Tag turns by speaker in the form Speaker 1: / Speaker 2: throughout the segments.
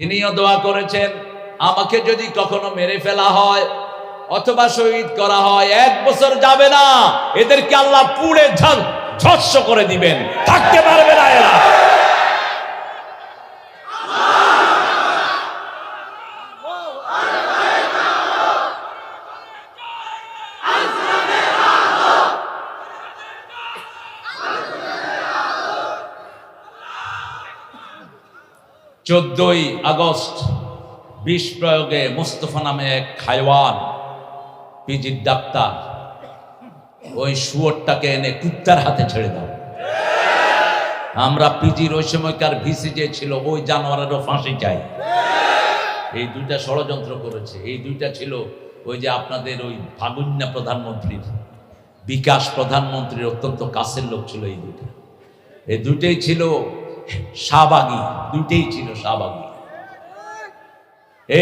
Speaker 1: তিনিও দোয়া করেছেন আমাকে যদি কখনো মেরে ফেলা হয় অথবা শহীদ করা হয় এক বছর যাবে না এদেরকে আল্লাহ পুড়ে ঝাল ঝস্য করে দিবেন থাকতে পারবে না এরা চোদ্দই আগস্ট বিষ প্রয়োগে মুস্তফা নামে এক খায়ওয়ান পিজির ডাক্তার ওই শুয়োরটাকে এনে কুত্তার হাতে ছেড়ে দাও আমরা পিজির ওই সময়কার ভিসি যে ছিল ওই জানোয়ারেরও ফাঁসি চাই এই দুইটা ষড়যন্ত্র করেছে এই দুইটা ছিল ওই যে আপনাদের ওই ফাগুন্যা প্রধানমন্ত্রীর বিকাশ প্রধানমন্ত্রীর অত্যন্ত কাছের লোক ছিল এই দুইটা এই দুইটাই ছিল শাহবাগি দুইটাই ছিল শাহবাগি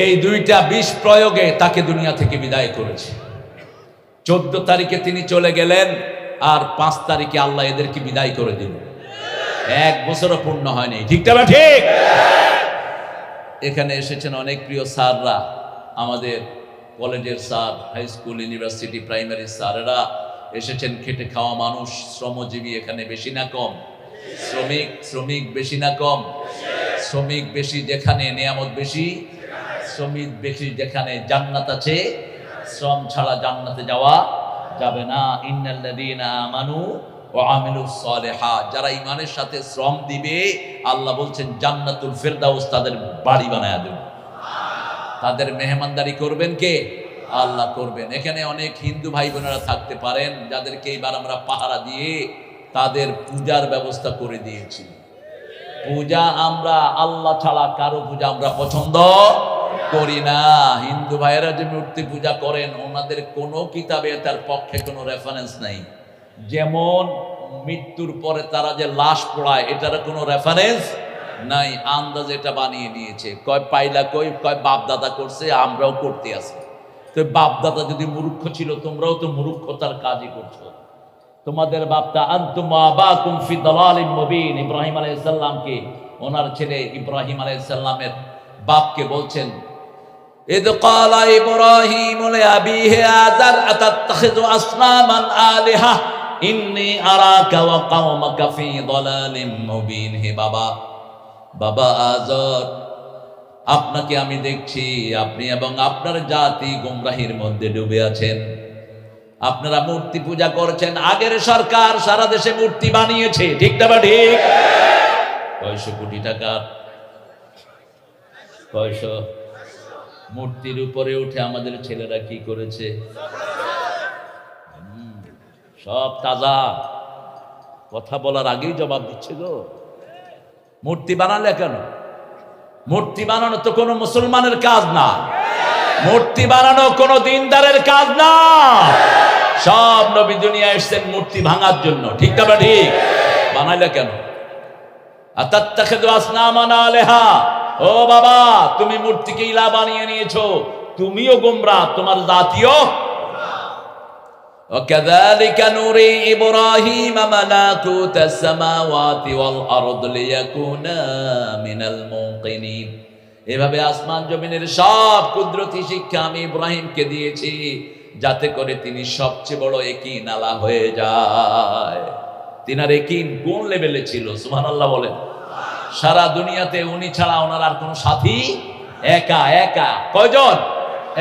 Speaker 1: এই দুইটা বিষ প্রয়োগে তাকে দুনিয়া থেকে বিদায় করেছে চোদ্দ তারিখে তিনি চলে গেলেন আর পাঁচ তারিখে আল্লাহ এদেরকে বিদায় করে দিল এক বছরও পূর্ণ হয়নি ঠিকটা বা ঠিক এখানে এসেছেন অনেক প্রিয় স্যাররা আমাদের কলেজের sir high school university primary স্যারেরা এসেছেন খেটে খাওয়া মানুষ শ্রমজীবী এখানে বেশি না কম শ্রমিক শ্রমিক বেশি না কম শ্রমিক বেশি যেখানে নিয়ামত বেশি শ্রমিক বেশি যেখানে জান্নাত আছে শ্রম ছাড়া জান্নাতে যাওয়া যাবে না ইন্নাল্লাযীনা আমানু ওয়া যারা ইমানের সাথে শ্রম দিবে আল্লাহ বলছেন জান্নাতুল ফেরদাউস তাদের বাড়ি বানায় দেবে তাদের মেহমানদারি করবেন কে আল্লাহ করবেন এখানে অনেক হিন্দু ভাই বোনেরা থাকতে পারেন যাদেরকে এবার আমরা পাহারা দিয়ে তাদের পূজার ব্যবস্থা করে দিয়েছি পূজা আমরা আল্লাহ ছাড়া কারো পূজা আমরা পছন্দ করি না হিন্দু ভাইয়েরা যে মূর্তি পূজা করেন ওনাদের কোনো কিতাবে তার পক্ষে কোনো রেফারেন্স নাই যেমন মৃত্যুর পরে তারা যে লাশ পড়ায় এটার কোনো রেফারেন্স নাই আন্দাজ এটা বানিয়ে নিয়েছে কয় পাইলা কই কয় বাপদাদা করছে আমরাও করতে আসি তো বাপদাদা যদি মূর্খ ছিল তোমরাও তো মূর্খতার কাজই করছো তোমাদের বাপটা আন্তুমাবাকুম ফি দালালিম মুবিন ইব্রাহিম আলাইসাল্লামকে ওনার ছেলে ইব্রাহিম আলাইসাল্লামের বাপকে বলছেন إذ قال إبراهيم لأبيه آذر أتتخذ أصناما آلهة إني أراك وقومك في ضلال مبين হে বাবা বাবা আজর আপনাকে আমি দেখছি আপনি এবং আপনার জাতি গুমরাহির মধ্যে ডুবে আছেন আপনারা মূর্তি পূজা করছেন আগের সরকার সারা দেশে মূর্তি বানিয়েছে ঠিক না ঠিক কয়শো কোটি টাকা কয়শো মূর্তির উপরে উঠে আমাদের ছেলেরা কি করেছে সব তাজা কথা বলার আগেই জবাব দিচ্ছে গো মূর্তি বানালে কেন মূর্তি বানানো তো কোনো মুসলমানের কাজ না মূর্তি বানানো কোনো দিনদারের কাজ না সব নবী দুনিয়া এসছেন মূর্তি ভাঙার জন্য ঠিক না ঠিক বানাইলে কেন আর তার তাকে আলেহা ও বাবা তুমি মূর্তিকে ইলা বানিয়ে নিয়েছো তুমিও গুমরা তোমার জাতীয় وكذلك نري إبراهيم ملكوت السماوات والأرض ليكونا من الموقنين এভাবে আসমান জমিনের সব কুদরতি শিক্ষা আমি ইব্রাহিমকে দিয়েছি যাতে করে তিনি সবচেয়ে বড় একই নালা হয়ে যায় তিনার একিন কোন লেভেলে ছিল সুহান আল্লাহ বলেন সারা দুনিয়াতে উনি ছাড়া ওনার আর কোনো সাথী একা একা কয়জন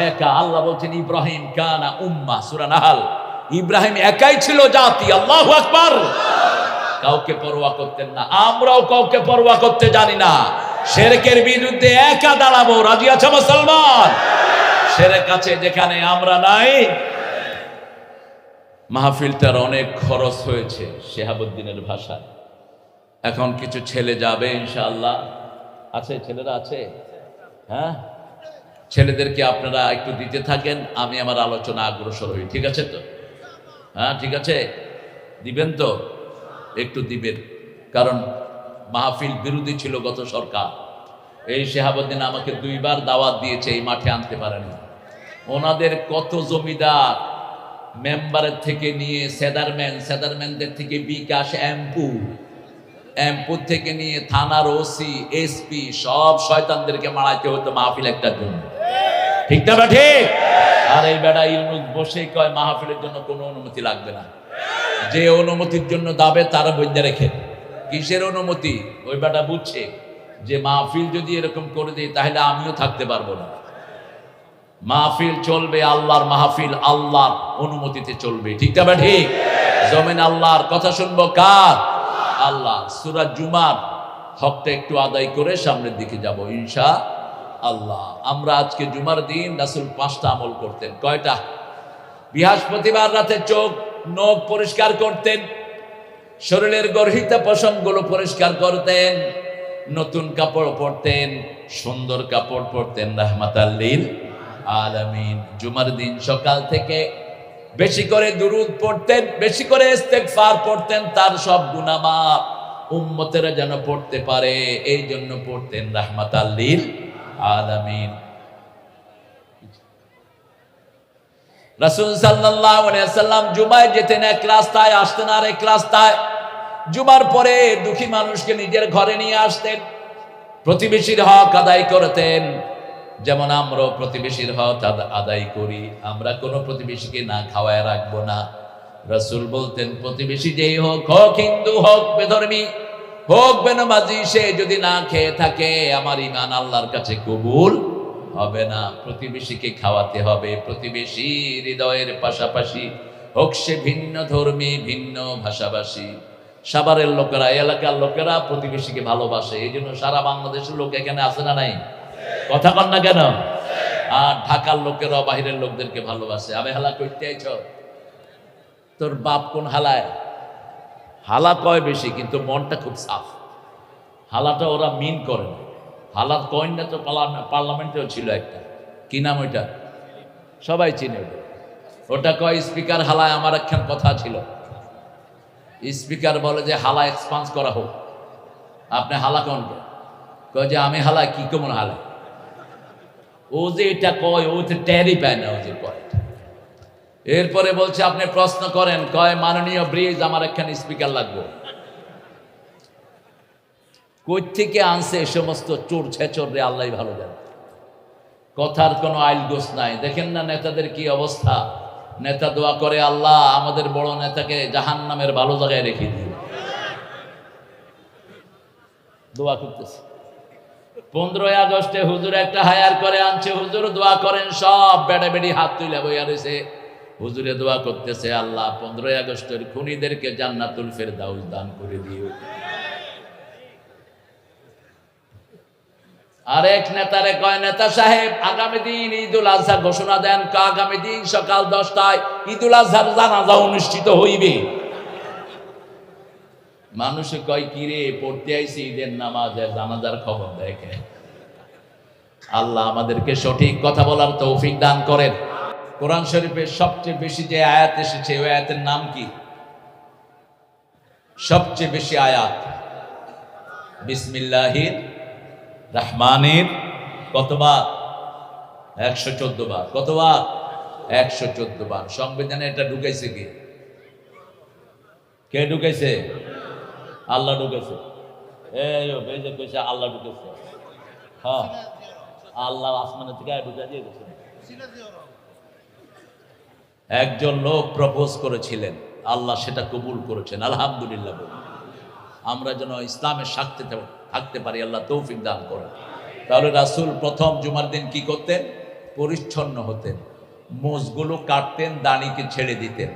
Speaker 1: একা আল্লাহ বলছেন ইব্রাহিম কানা উম্মা সুরানাহাল ইব্রাহিম একাই ছিল জাতি আল্লাহ আকবার কাউকে পরোয়া করতেন না আমরাও কাউকে পরোয়া করতে জানি না শেরেকের বিরুদ্ধে একা দাঁড়াবো রাজি আছে মুসলমান শেরেক আছে যেখানে আমরা নাই মাহফিলটার অনেক খরচ হয়েছে শেহাবুদ্দিনের ভাষা এখন কিছু ছেলে যাবে ইনশাআল্লাহ আছে ছেলেরা আছে হ্যাঁ ছেলেদেরকে আপনারা একটু দিতে থাকেন আমি আমার আলোচনা অগ্রসর হই ঠিক আছে তো হ্যাঁ ঠিক আছে দিবেন তো একটু দিবেন কারণ মাহফিল বিরোধী ছিল গত সরকার এই শেহাবুদ্দিন আমাকে দুইবার দাওয়াত দিয়েছে এই মাঠে আনতে পারেনি ওনাদের কত জমিদার মেম্বারের থেকে নিয়ে সেদারম্যান সেদারম্যানদের থেকে বিকাশ অ্যাম্পু অ্যাম্পুর থেকে নিয়ে থানার ওসি এসপি সব শয়তানদেরকে মারাইতে হতো মাহফিল একটার জন্য ঠিক না বা ঠিক আর এই বেড়া ইলমুখ বসে কয় মাহফিলের জন্য কোনো অনুমতি লাগবে না যে অনুমতির জন্য দাবে তারা বৈদ্যা রেখে কিসের অনুমতি ওই বেটা বুঝছে যে মাহফিল যদি এরকম করে দিই তাহলে আমিও থাকতে পারবো না মাহফিল চলবে আল্লাহর মাহফিল আল্লাহর অনুমতিতে চলবে ঠিক না ঠিক জমেন আল্লাহর কথা শুনবো কার আল্লাহ সুরাজ জুমার হকটা একটু আদায় করে সামনের দিকে যাব ইনশা আল্লাহ আমরা আজকে জুমার দিন রাসুল পাঁচটা আমল করতেন কয়টা বৃহস্পতিবার রাতে চোখ নখ পরিষ্কার করতেন শরীরের গর্হিতা পশমগুলো পরিষ্কার করতেন নতুন কাপড় পরতেন সুন্দর কাপড় পরতেন রহমাত আল্লিল আলামিন জুমার দিন সকাল থেকে বেশি করে দুরুদ পড়তেন বেশি করে ইস্তেগফার পড়তেন তার সব গুনামাপ উম্মতেরা যেন পড়তে পারে এই জন্য পড়তেন রহমাত আল্লিল আলমিন রাসুল সাল্লাহ সাল্লাম জুমায় যেতেন এক রাস্তায় আসতেন আর এক রাস্তায় জুমার পরে দুঃখী মানুষকে নিজের ঘরে নিয়ে আসতেন প্রতিবেশীর হক আদায় করতেন যেমন আমরা প্রতিবেশীর হক আদায় করি আমরা কোনো প্রতিবেশীকে না খাওয়ায় রাখবো না রসুল বলতেন প্রতিবেশী যেই হোক হোক হিন্দু হোক বেধর্মী হোক বেনমাজি সে যদি না খেয়ে থাকে আমার ইমান আল্লাহর কাছে কবুল হবে না প্রতিবেশীকে খাওয়াতে হবে প্রতিবেশী হৃদয়ের পাশাপাশি হোক সে ভিন্ন ধর্মী ভিন্ন ভাষাভাষী সাভারের লোকেরা এলাকার লোকেরা প্রতিবেশীকে ভালোবাসে এই জন্য সারা বাংলাদেশের লোক এখানে আসে না নাই কথা কন না কেন আর ঢাকার লোকেরা বাহিরের লোকদেরকে ভালোবাসে আমি হালা করতে আইছ তোর বাপ কোন হালায় হালা কয় বেশি কিন্তু মনটা খুব সাফ হালাটা ওরা মিন করে হালা হালাত কয়েনটা তো পার্লামেন্টেও ছিল একটা কি নাম ওইটা সবাই চিনে ওটা কয় স্পিকার হালায় আমার একখান কথা ছিল স্পিকার বলে যে হালা এক্সপান্স করা হোক আপনি হালা কন কয় যে আমি হালা কি কেমন হালা ও যে এটা কয় ও তো ট্যারি পায় না ও যে কয় এরপরে বলছে আপনি প্রশ্ন করেন কয় মাননীয় ব্রিজ আমার একখানে স্পিকার লাগবে কই থেকে আনছে এ সমস্ত চোর ছেচর রে আল্লাহ ভালো জানে কথার কোনো আইল গোস নাই দেখেন না নেতাদের কি অবস্থা নেতা দোয়া করে আল্লাহ আমাদের বড় নেতাকে জাহান নামের ভালো জায়গায় রেখে দিন দোয়া করতেছে পনেরোই আগস্টে হুজুর একটা হায়ার করে আনছে হুজুর দোয়া করেন সব বেড়ে বেড়ি হাত তুলে বইয়া রয়েছে হুজুরে দোয়া করতেছে আল্লাহ পনেরোই আগস্টের খুনিদেরকে জান্নাতুল ফের দাউজ দান করে দিও আরেক নেতারে কয় নেতা সাহেব আগামী দিন ঈদুল আজহার ঘোষণা দেন আগামী দিন সকাল দশটায় ঈদুল আজহার জানাজা অনুষ্ঠিত হইবে মানুষে কয় কিরে পড়তে আইসি ঈদের নামাজের জানাজার খবর দেখে আল্লাহ আমাদেরকে সঠিক কথা বলার তৌফিক দান করেন কোরআন শরীফের সবচেয়ে বেশি যে আয়াত এসেছে ওই আয়াতের নাম কি সবচেয়ে বেশি আয়াত বিসমিল্লাহির রাহমানের কতবার একশো চোদ্দ বার কতবার একশো চোদ্দ বার সংবিধানে এটা ঢুকেছে কি কে ঢুকেছে আল্লাহ ঢুকেছে আল্লাহ ঢুকেছে হ্যাঁ আল্লাহ আসমানের থেকে ঢুকা দিয়ে গেছে একজন লোক প্রপোজ করেছিলেন আল্লাহ সেটা কবুল করেছেন আলহামদুলিল্লাহ আমরা যেন ইসলামের স্বার্থে থাকতে পারি আল্লাহ তৌফিক দান করে তাহলে রাসুল প্রথম জুমার দিন কি করতেন পরিচ্ছন্ন হতেন মোষগুলো কাটতেন দাঁড়িকে ছেড়ে দিতেন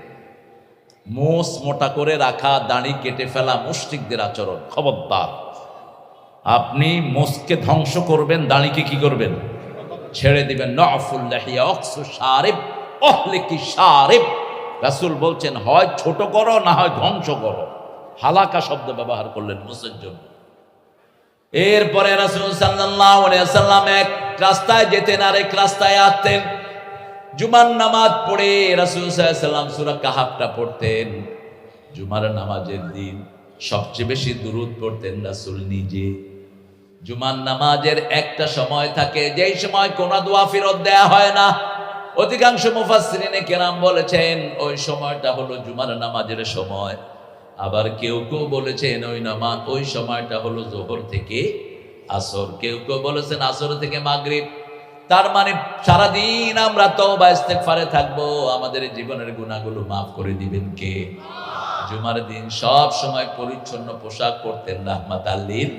Speaker 1: মোষ মোটা করে রাখা দাঁড়ি কেটে ফেলা মুষ্টিকদের আচরণ খবরদার আপনি মোষকে ধ্বংস করবেন দাঁড়িকে কি করবেন ছেড়ে দিবেন নাসুল বলছেন হয় ছোট করো না হয় ধ্বংস করো হালাকা শব্দ ব্যবহার করলেন মোষের জন্য এরপরে রাসুল সাল্লাম এক রাস্তায় যেতেন আরেক রাস্তায় আসতেন জুমার নামাজ পড়ে রাসুল সাল্লাম সুরা কাহাবটা পড়তেন জুমার নামাজের দিন সবচেয়ে বেশি দূরত পড়তেন রাসুল নিজে জুমার নামাজের একটা সময় থাকে যেই সময় কোনো দোয়া ফেরত দেয়া হয় না অধিকাংশ মুফাসরিনে কেরাম বলেছেন ওই সময়টা হলো জুমার নামাজের সময় আবার কেউ কেউ বলেছেন ওই নামা ওই সময়টা হলো জোহর থেকে আসর কেউ কেউ বলেছেন আসর থেকে মাগরিব তার মানে সারাদিন আমরা তো বা থাকবো আমাদের জীবনের গুণাগুলো মাফ করে দিবেন কে জুমার দিন সব সময় পরিচ্ছন্ন পোশাক পরতেন রাহমাত আল্লিন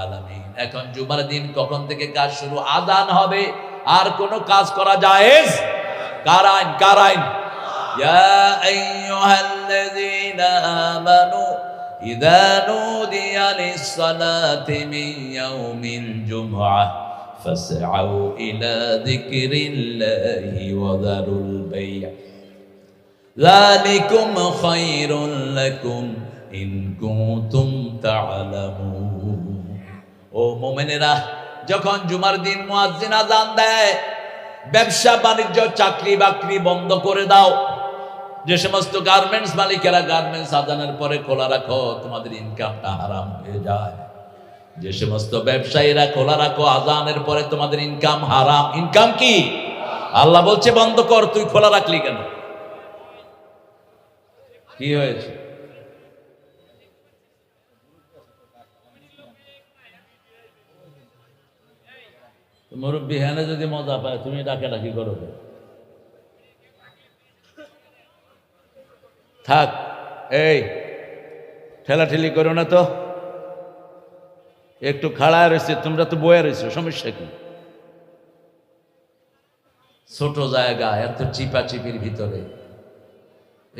Speaker 1: আলামিন এখন জুমার দিন কখন থেকে কাজ শুরু আদান হবে আর কোনো কাজ করা যায় কার আইন কার আইন يا أيها الذين آمنوا إذا نودي للصلاة من يوم الجمعة فاسعوا إلى ذكر الله وذروا البيع ذلكم خير لكم إن كنتم تعلمون ও মোমেনেরা যখন জুমার দিন মুয়াজ্জিন আজান দেয় ব্যবসা বাণিজ্য চাকরি বাকরি বন্ধ করে দাও যে সমস্ত গার্মেন্টস মালিকেরা গার্মেন্টস আদানের পরে খোলা রাখো তোমাদের ইনকামটা হারাম হয়ে যায় যে সমস্ত ব্যবসায়ীরা খোলা রাখো আজানের পরে তোমাদের ইনকাম হারাম ইনকাম কি আল্লাহ বলছে বন্ধ কর তুই খোলা রাখলি কেন কি হয়েছে মুরব্বী হ্যানে যদি মজা পায় তুমি ডাকে ডাকি করো থাক এই ঠেলাঠেলি করো না তো একটু খাড়া রয়েছে তোমরা তো বয়ে রয়েছো সমস্যা কি ছোট জায়গা এত চিপাচিপির ভিতরে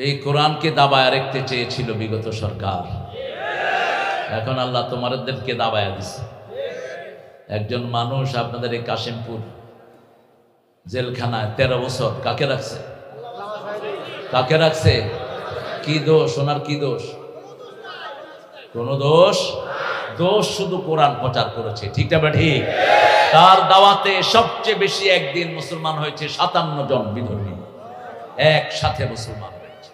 Speaker 1: এই কোরআনকে দাবায় রেখতে চেয়েছিল বিগত সরকার এখন আল্লাহ তোমাদেরকে দাবায় দিছে একজন মানুষ আপনাদের এই কাশিমপুর জেলখানায় তেরো বছর কাকে রাখছে কাকে রাখছে কি দোষ ওনার কি দোষ কোন দোষ দোষ শুধু কোরআন প্রচার করেছে ঠিক না ঠিক তার দাওয়াতে সবচেয়ে বেশি একদিন মুসলমান হয়েছে সাতান্ন জন বিধর্মী একসাথে মুসলমান হয়েছে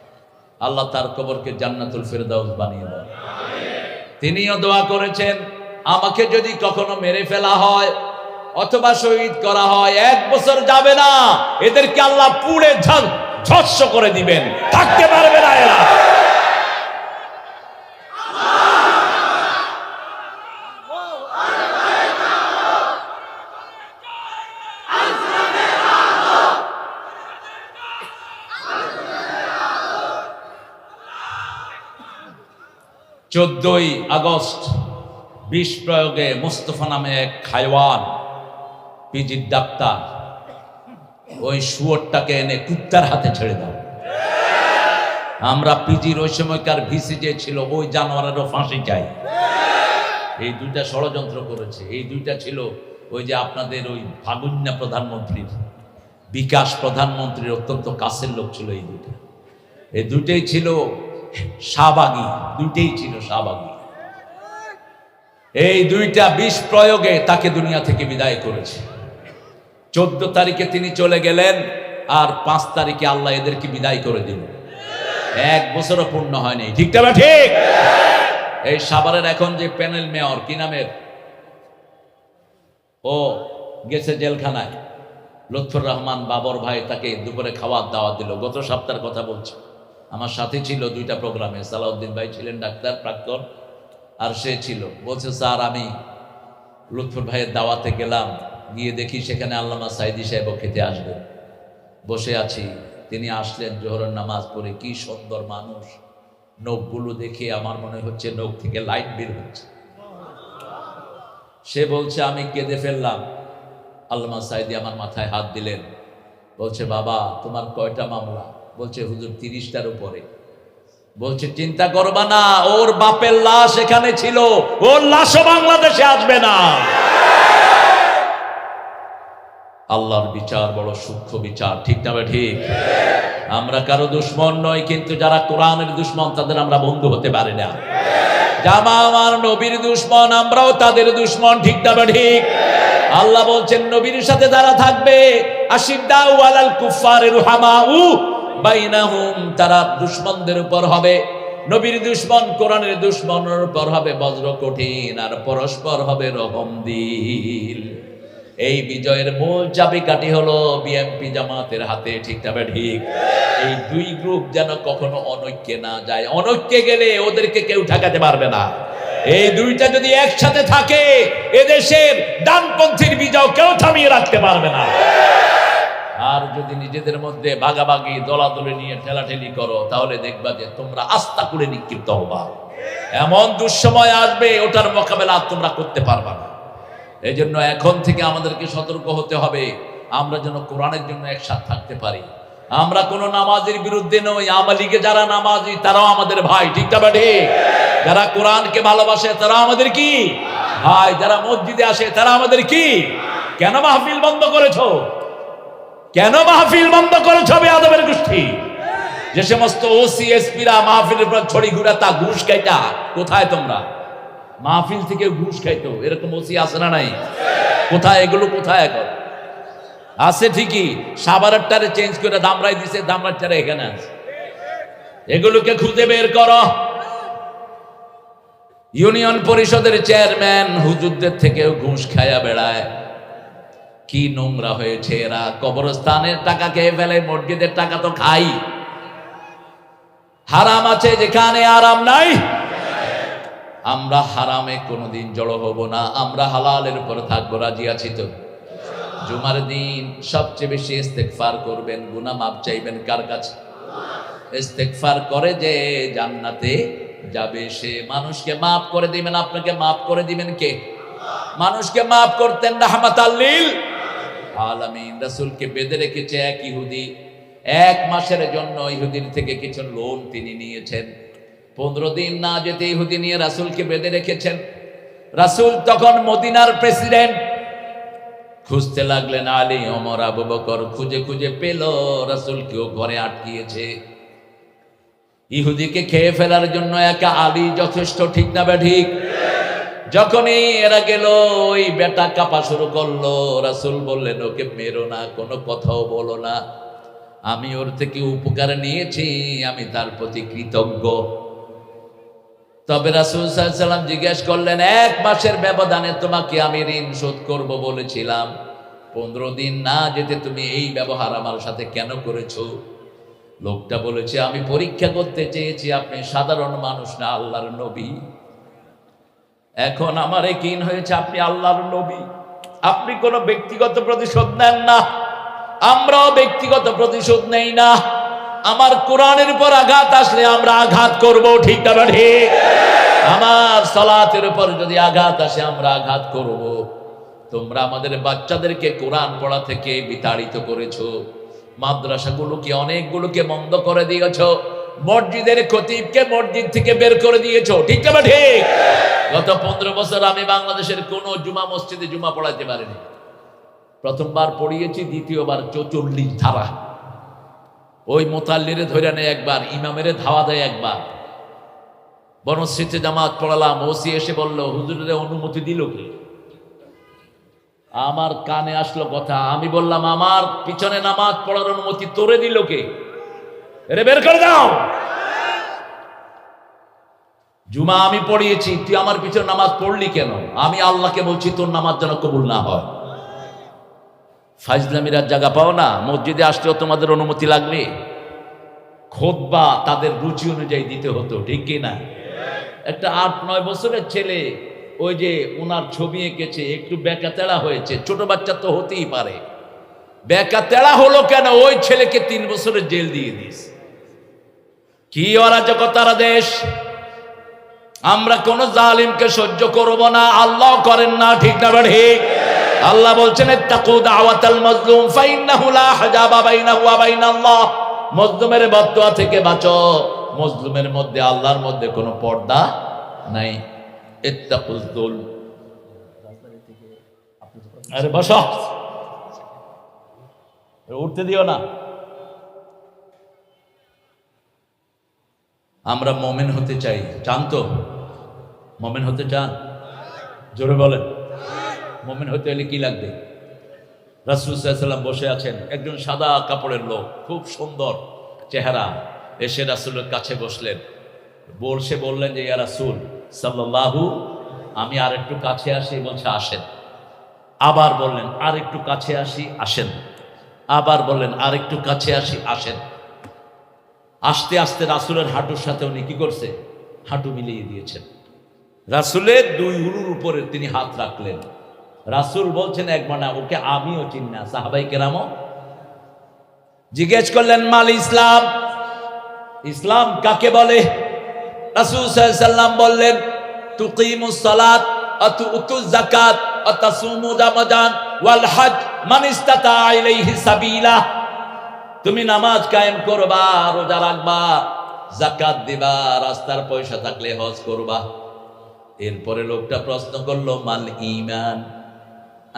Speaker 1: আল্লাহ তার কবরকে জান্নাতুল ফেরদাউস বানিয়ে দেন তিনিও দোয়া করেছেন আমাকে যদি কখনো মেরে ফেলা হয় অথবা শহীদ করা হয় এক বছর যাবে না এদেরকে আল্লাহ পুড়ে ঝাল ভৎস করে দিবেন থাকতে পারবে না এরা চোদ্দই আগস্ট বিষ প্রয়োগে মুস্তফা নামে এক খাইওয়ান পিজির ডাক্তার ওই শুয়োরটাকে এনে কুত্তার হাতে ছেড়ে দাও আমরা পিজির ওই সময়কার ভিসি যে ছিল ওই জানোয়ারেরও ফাঁসি চাই এই দুইটা ষড়যন্ত্র করেছে এই দুইটা ছিল ওই যে আপনাদের ওই ফাগুন্যা প্রধানমন্ত্রীর বিকাশ প্রধানমন্ত্রীর অত্যন্ত কাছের লোক ছিল এই দুইটা এই দুইটাই ছিল শাহবাগি দুইটাই ছিল শাহবাগি এই দুইটা বিষ প্রয়োগে তাকে দুনিয়া থেকে বিদায় করেছে চোদ্দ তারিখে তিনি চলে গেলেন আর পাঁচ তারিখে আল্লাহ এদেরকে বিদায় করে দিল এক বছরও পূর্ণ হয়নি ঠিকটা বা ঠিক এই সাভারের এখন যে প্যানেল মেয়র কি নামের ও গেছে জেলখানায় লুৎফুর রহমান বাবর ভাই তাকে দুপুরে খাওয়ার দাওয়াত দিল গত সপ্তাহের কথা বলছে আমার সাথে ছিল দুইটা প্রোগ্রামে সালাউদ্দিন ভাই ছিলেন ডাক্তার প্রাক্তন আর সে ছিল বলছে স্যার আমি লুৎফুর ভাইয়ের দাওয়াতে গেলাম গিয়ে দেখি সেখানে আল্লামা সাইদি সাহেবও খেতে আসবে বসে আছি তিনি আসলেন জোহরের নামাজ পড়ে কি সুন্দর মানুষ নখগুলো দেখে আমার মনে হচ্ছে নখ থেকে লাইট বের হচ্ছে সে বলছে আমি কেঁদে ফেললাম আল্লামা সাইদি আমার মাথায় হাত দিলেন বলছে বাবা তোমার কয়টা মামলা বলছে হুজুর তিরিশটার উপরে বলছে চিন্তা করবা না ওর বাপের লাশ এখানে ছিল ওর লাশও বাংলাদেশে আসবে না আল্লাহর বিচার বড় সূক্ষ্ম বিচার ঠিক না ঠিক আমরা কারো দুশ্মন নয় কিন্তু যারা কোরআনের দুশ্মন তাদের আমরা বন্ধু হতে পারি না জামা আমার নবীর দুশ্মন আমরাও তাদের দুশ্মন ঠিক না ঠিক আল্লাহ বলছেন নবীর সাথে যারা থাকবে আশিদ্দাউ আলাল কুফারের হামাউ বাইনাহুম তারা দুশ্মনদের উপর হবে নবীর দুশ্মন কোরআনের দুশ্মনের উপর হবে বজ্র কঠিন আর পরস্পর হবে রহম দিল এই বিজয়ের মূল চাবিকাঠি হলো বিএনপি জামাতের হাতে ঠিক তবে ঠিক এই দুই গ্রুপ যেন কখনো অনৈক্যে না যায় অনৈক্যে গেলে ওদেরকে কেউ ঠেকাতে পারবে না এই দুইটা যদি একসাথে থাকে এদেশের ডানপন্থীর বিজয় কেউ থামিয়ে রাখতে পারবে না আর যদি নিজেদের মধ্যে ভাগাভাগি দলাদলি নিয়ে ঠেলাঠেলি করো তাহলে দেখবা যে তোমরা আস্থা করে নিক্ষিপ্ত হবা এমন দুঃসময় আসবে ওটার মোকাবেলা তোমরা করতে পারবা না এই জন্য এখন থেকে আমাদেরকে সতর্ক হতে হবে আমরা যেন কোরআনের জন্য একসাথ থাকতে পারি আমরা কোনো নামাজের বিরুদ্ধে নই আমালিগে যারা নামাজি তারাও আমাদের ভাই ঠিক না যারা কোরআনকে ভালোবাসে তারা আমাদের কি ভাই যারা মসজিদে আসে তারা আমাদের কি কেন মাহফিল বন্ধ করেছ কেন মাহফিল বন্ধ করেছ আদবের গোষ্ঠী যে সমস্ত ওসি এসপিরা মাহফিলের পর ছড়ি তা ঘুষ খাইতা কোথায় তোমরা মাহফিল থেকে ঘুষ খাইতো এরকম ওসি আছে না নাই কোথায় এগুলো কোথায় এখন আছে ঠিকই টারে চেঞ্জ করে দামরাই দিছে টারে এখানে আছে এগুলোকে খুঁজে বের করো ইউনিয়ন পরিষদের চেয়ারম্যান হুজুরদের থেকেও ঘুষ খাইয়া বেড়ায় কি নোংরা হয়েছে এরা কবরস্থানের টাকা খেয়ে ফেলে মসজিদের টাকা তো খাই হারাম আছে যেখানে আরাম নাই আমরা হারামে কোনোদিন জড়ো হব না আমরা হালালের উপর থাকবো রাজি আছি তো জুমার দিন সবচেয়ে বেশি ইস্তেকফার করবেন গুনা মাপ চাইবেন কার কাছে ইস্তেকফার করে যে জান্নাতে যাবে সে মানুষকে মাফ করে দিবেন আপনাকে মাফ করে দিবেন কে মানুষকে মাফ করতেন রাহমাত আল্লিল আলামিন রাসূলকে বেঁধে রেখেছে এক ইহুদি এক মাসের জন্য ইহুদির থেকে কিছু লোন তিনি নিয়েছেন পনেরো দিন না যেতে ইহুদি নিয়ে রাসুলকে বেঁধে রেখেছেন রাসুল তখন মদিনার প্রেসিডেন্ট খুঁজতে লাগলেন আলী অমর আবু বকর খুঁজে খুঁজে পেল রাসুলকেও ঘরে আটকিয়েছে ইহুদিকে খেয়ে ফেলার জন্য একা আলী যথেষ্ট ঠিক না বা ঠিক যখনই এরা গেল ওই বেটা কাপা শুরু করলো রাসুল বললেন ওকে মেরো না কোনো কথাও বলো না আমি ওর থেকে উপকার নিয়েছি আমি তার প্রতি কৃতজ্ঞ তবে রাসুল সাল্লাম জিজ্ঞেস করলেন এক মাসের ব্যবধানে তোমাকে আমি ঋণ শোধ করব বলেছিলাম পনেরো দিন না যেতে তুমি এই ব্যবহার আমার সাথে কেন করেছো লোকটা বলেছে আমি পরীক্ষা করতে চেয়েছি আপনি সাধারণ মানুষ না আল্লাহর নবী এখন আমার কিন হয়েছে আপনি আল্লাহর নবী আপনি কোনো ব্যক্তিগত প্রতিশোধ নেন না আমরাও ব্যক্তিগত প্রতিশোধ নেই না আমার কোরআনের উপর আঘাত আসলে আমরা আঘাত করব ঠিক না ঠিক আমার সালাতের উপর যদি আঘাত আসে আমরা আঘাত করব তোমরা আমাদের বাচ্চাদেরকে কোরআন পড়া থেকে বিতাড়িত করেছো মাদ্রাসাগুলোকে অনেকগুলোকে বন্ধ করে দিয়েছ মসজিদের খতিবকে মসজিদ থেকে বের করে দিয়েছো ঠিক না ঠিক গত পনেরো বছর আমি বাংলাদেশের কোন জুমা মসজিদে জুমা পড়াতে পারিনি প্রথমবার পড়িয়েছি দ্বিতীয়বার চৌচল্লিশ ধারা ওই মোতাল্লিরে ধরে নেয় একবার ইমামেরে ধাওয়া দেয় একবার বনশ্রীতে জামাত পড়ালাম ওসি এসে বলল হুজুরের অনুমতি দিল কি আমার কানে আসলো কথা আমি বললাম আমার পিছনে নামাজ পড়ার অনুমতি তোরে দিল কে রে বের করে দাও জুমা আমি পড়িয়েছি তুই আমার পিছনে নামাজ পড়লি কেন আমি আল্লাহকে বলছি তোর নামাজ যেন কবুল না হয় ফাইজলামিরার জায়গা পাও না মসজিদে আসতেও তোমাদের অনুমতি লাগবে খোদ বা তাদের রুচি অনুযায়ী দিতে হতো ঠিক কি না একটা আট নয় বছরের ছেলে ওই যে ওনার ছবি এঁকেছে একটু বেঁকা তেড়া হয়েছে ছোট বাচ্চা তো হতেই পারে বেঁকা তেড়া হলো কেন ওই ছেলেকে তিন বছরের জেল দিয়ে দিস কি অরাজকতারা দেশ আমরা কোনো জালিমকে সহ্য করব না আল্লাহ করেন না ঠিক না ঠিক আল্লাহ বলছেন তাকু দাওয়াতাল মাজলুম ফাইন্নাহু লা হাজাবা বাইনাহু ওয়া বাইনাল্লাহ মজলুমের বদদোয়া থেকে বাঁচো মজলুমের মধ্যে আল্লাহর মধ্যে কোনো পর্দা নাই ইত্তাকুজ যুলম আরে বসো উঠতে দিও না আমরা মোমেন হতে চাই চান তো মোমেন হতে চান জোরে বলেন মোমেন হতে হলে কী লাগবে রাসুলসাল্লাম বসে আছেন একজন সাদা কাপড়ের লোক খুব সুন্দর চেহারা এসে রাসুলের কাছে বসলেন বলছে বললেন যে ইয়া রাসুল সাল্লাহু আমি আর একটু কাছে আসি বলছে আসেন আবার বললেন আর একটু কাছে আসি আসেন আবার বললেন আর একটু কাছে আসি আসেন আসতে আসতে রাসুলের হাঁটুর সাথে উনি কী করছে হাঁটু মিলিয়ে দিয়েছেন রাসুলের দুই হুরুর উপরে তিনি হাত রাখলেন রাসুল বলছেন এক মানা ওকে আমিও চিন না সাহাবাই কেরামও জিজ্ঞেস করলেন মাল ইসলাম ইসলাম কাকে বলে রাসুল সাল্লাম বললেন তুকিমুসালাত জাকাত তুমি নামাজ কায়েম করবা রোজা রাখবা জাকাত দিবা রাস্তার পয়সা থাকলে হজ করবা এরপরে লোকটা প্রশ্ন করলো মাল ইমান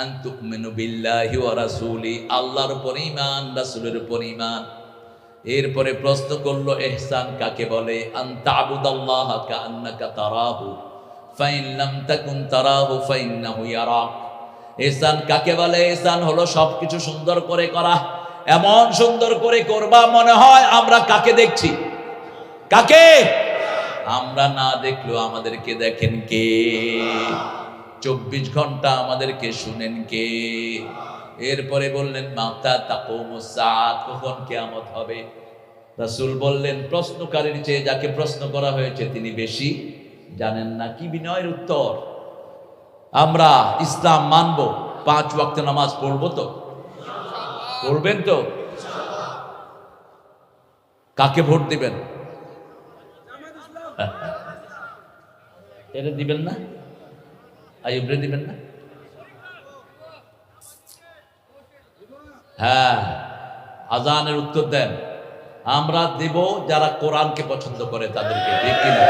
Speaker 1: আন্তুকমেনুবিল্লাহি রাসুলি আল্লাহর পরিমাণ রাসুলের পরিমাণ এরপরে প্রশ্ন করলো এহসান কাকে বলে আন্তাবুদাল্লাহ কান্নাকা তারাহু ফাইন লাম তাকুন তারাহু ফাইন্নাহু ইয়ারাক এহসান কাকে বলে এহসান হলো সবকিছু সুন্দর করে করা এমন সুন্দর করে করবা মনে হয় আমরা কাকে দেখছি কাকে আমরা না দেখলেও আমাদেরকে দেখেন কে চব্বিশ ঘন্টা আমাদেরকে শুনেন কে এরপরে বললেন মাতা তাকো মোসাদ কখন কেয়ামত হবে রাসুল বললেন প্রশ্নকারীর চেয়ে যাকে প্রশ্ন করা হয়েছে তিনি বেশি জানেন না কি বিনয়ের উত্তর আমরা ইসলাম মানব পাঁচ ওয়াক্ত নামাজ পড়ব তো পড়বেন তো কাকে ভোট দিবেন এটা দিবেন না আইবরে দিবেন না হ্যাঁ আজানের উত্তর দেন আমরা দেব যারা কোরআনকে পছন্দ করে তাদেরকে কিনা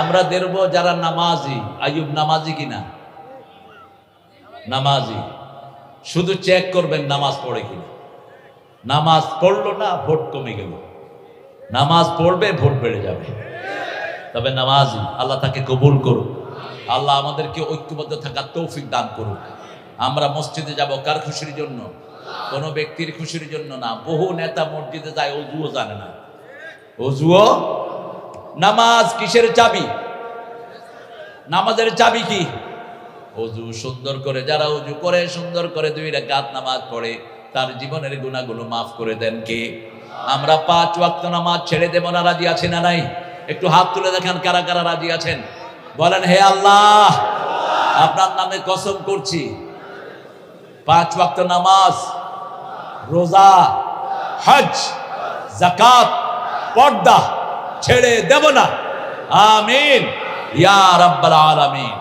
Speaker 1: আমরা দেব যারা নামাজি আয়ুব নামাজি কিনা নামাজি শুধু চেক করবেন নামাজ পড়ে কিনা নামাজ পড়লো না ভোট কমে গেল নামাজ পড়বে ভোট বেড়ে যাবে তবে নামাজি আল্লাহ তাকে কবুল করুক আল্লাহ আমাদেরকে ঐক্যবদ্ধ থাকার তৌফিক দান করুক আমরা মসজিদে যাব কার খুশির জন্য কোনো ব্যক্তির খুশির জন্য না বহু নেতা মসজিদে যায় অজুও জানে না অজুও নামাজ কিসের চাবি নামাজের চাবি কি অজু সুন্দর করে যারা অজু করে সুন্দর করে দুই রাকাত নামাজ পড়ে তার জীবনের গুণাগুলো মাফ করে দেন কে আমরা পাঁচ ওয়াক্ত নামাজ ছেড়ে দেব না রাজি আছে না নাই একটু হাত তুলে দেখেন কারা কারা রাজি আছেন বলেন হে আল্লাহ আপনার নামে কসম করছি পাঁচ বক্ত নামাজ রোজা হজ জাকাত পর্দা ছেড়ে দেব না আমিন ইয়া রব্বাল আলামিন